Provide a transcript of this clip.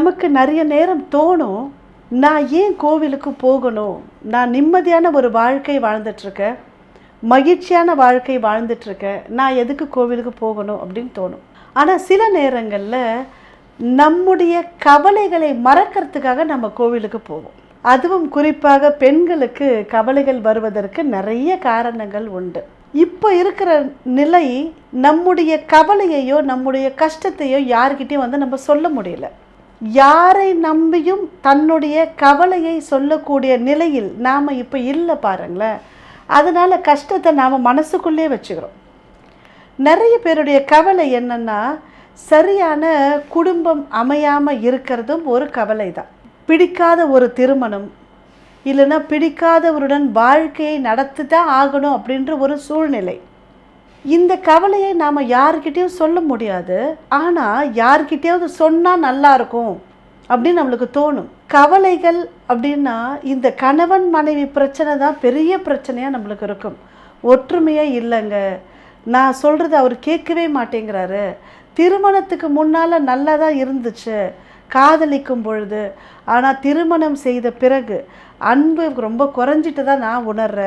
நமக்கு நிறைய நேரம் தோணும் நான் ஏன் கோவிலுக்கு போகணும்? நான் நிம்மதியான ஒரு வாழ்க்கை வாழ்ந்துட்டுருக்கேன். மகிழ்ச்சியான வாழ்க்கை வாழ்ந்துட்டுருக்கேன். நான் எதுக்கு கோவிலுக்கு போகணும் அப்படின்னு தோணும். ஆனால் சில நேரங்களில் நம்முடைய கவலைகளை மறக்கிறதுக்காக நம்ம கோவிலுக்கு போவோம். அதுவும் குறிப்பாக பெண்களுக்கு கவலைகள் வருவதற்கு நிறைய காரணங்கள் உண்டு. இப்போ இருக்கிற நிலை நம்முடைய கவலையையோ நம்முடைய கஷ்டத்தையோ யார்கிட்டையும் வந்து நம்ம சொல்ல முடியல. யாரை நம்பியும் தன்னுடைய கவலையை சொல்லக்கூடிய நிலையில் நாம் இப்போ இல்லை பாருங்களேன். அதனால் கஷ்டத்தை நாம் மனசுக்குள்ளே வச்சுக்கிறோம். நிறைய பேருடைய கவலை என்னென்னா சரியான குடும்பம் அமையாமல் இருக்கிறதும் ஒரு கவலை தான் பிடிக்காத ஒரு திருமணம் இல்லைன்னா பிடிக்காதவருடன் வாழ்க்கையை நடத்தி தான் ஆகணும் அப்படின்ற ஒரு சூழ்நிலை. இந்த கவலையை நாம் யாருக்கிட்டேயும் சொல்ல முடியாது. ஆனால் யார்கிட்டயாவது சொன்னால் நல்லா இருக்கும் அப்படின்னு நம்மளுக்கு தோணும். கவலைகள் அப்படின்னா இந்த கணவன் மனைவி பிரச்சனை தான் பெரிய பிரச்சனையாக நம்மளுக்கு இருக்கும். ஒற்றுமையே இல்லைங்க. நான் சொல்கிறது அவர் கேட்கவே மாட்டேங்கிறாரு. திருமணத்துக்கு முன்னால் நல்லா தான் இருந்துச்சு. காதலிக்கும் பொழுது. ஆனால் திருமணம் செய்த பிறகு அன்பு ரொம்ப குறைஞ்சிட்டு தான் நான் உணர்கிறேன்